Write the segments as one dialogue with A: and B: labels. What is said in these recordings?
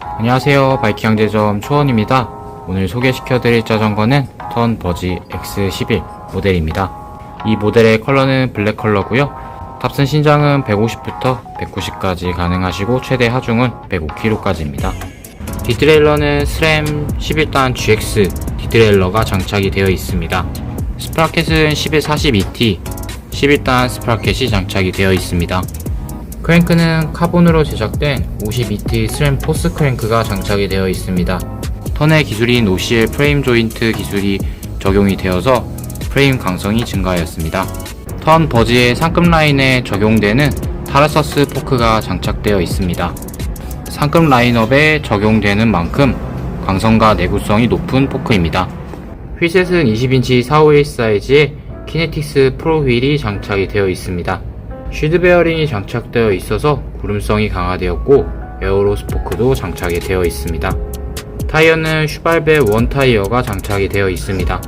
A: 안녕하세요. 바이킹 양재점 초원입니다. 오늘 소개시켜드릴 자전거는 턴 버지 X11 모델입니다. 이 모델의 컬러는 블랙 컬러고요. 탑승 신장은 150부터 190까지 가능하시고 최대 하중은 105kg까지입니다. 디트레일러는 스램 11단 GX 디트레일러가 장착이 되어 있습니다. 스프라켓은 1142T 11단 스프라켓이 장착이 되어 있습니다. 크랭크는 카본으로 제작된 52T 스램 포스 크랭크가 장착이 되어 있습니다. 턴의 기술인 OCL 프레임 조인트 기술이 적용이 되어서 프레임 강성이 증가하였습니다. 턴 버지의 상급 라인에 적용되는 타르서스 포크가 장착되어 있습니다. 상급 라인업에 적용되는 만큼 강성과 내구성이 높은 포크입니다. 휠셋은 20인치 451 사이즈의 키네틱스 프로 휠이 장착이 되어 있습니다. 쉴드 베어링이 장착되어 있어서 구름성이 강화되었고 에어로 스포크도 장착이 되어 있습니다. 타이어는 슈발베 원 타이어가 장착이 되어 있습니다.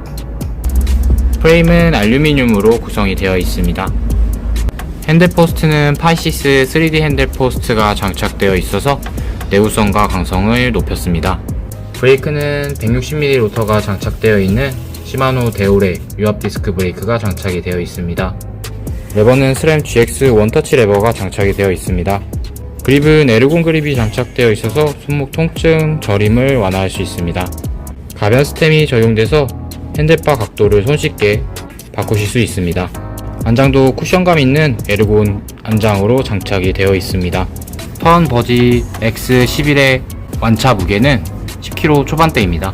A: 프레임은 알루미늄으로 구성이 되어 있습니다. 핸들 포스트는 파이시스 3D 핸들 포스트가 장착되어 있어서 내구성과 강성을 높였습니다. 브레이크는 160mm 로터가 장착되어 있는 시마노 데오레 유압 디스크 브레이크가 장착이 되어 있습니다. 레버는 스램 GX 원터치 레버가 장착이 되어 있습니다. 그립은 에르곤 그립이 장착되어 있어서 손목 통증, 저림을 완화할 수 있습니다. 가변 스템이 적용돼서 핸들바 각도를 손쉽게 바꾸실 수 있습니다. 안장도 쿠션감 있는 에르곤 안장으로 장착이 되어 있습니다. 턴 버지 X11의 완차 무게는 10kg 초반대입니다.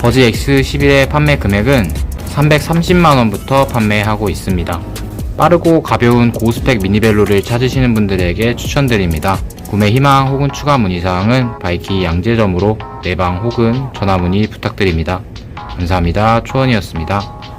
A: 버지 X11의 판매 금액은 330만원부터 판매하고 있습니다. 빠르고 가벼운 고스펙 미니벨로를 찾으시는 분들에게 추천드립니다. 구매 희망 혹은 추가 문의사항은 바이키 양재점으로 내방 혹은 전화 문의 부탁드립니다. 감사합니다. 초원이었습니다.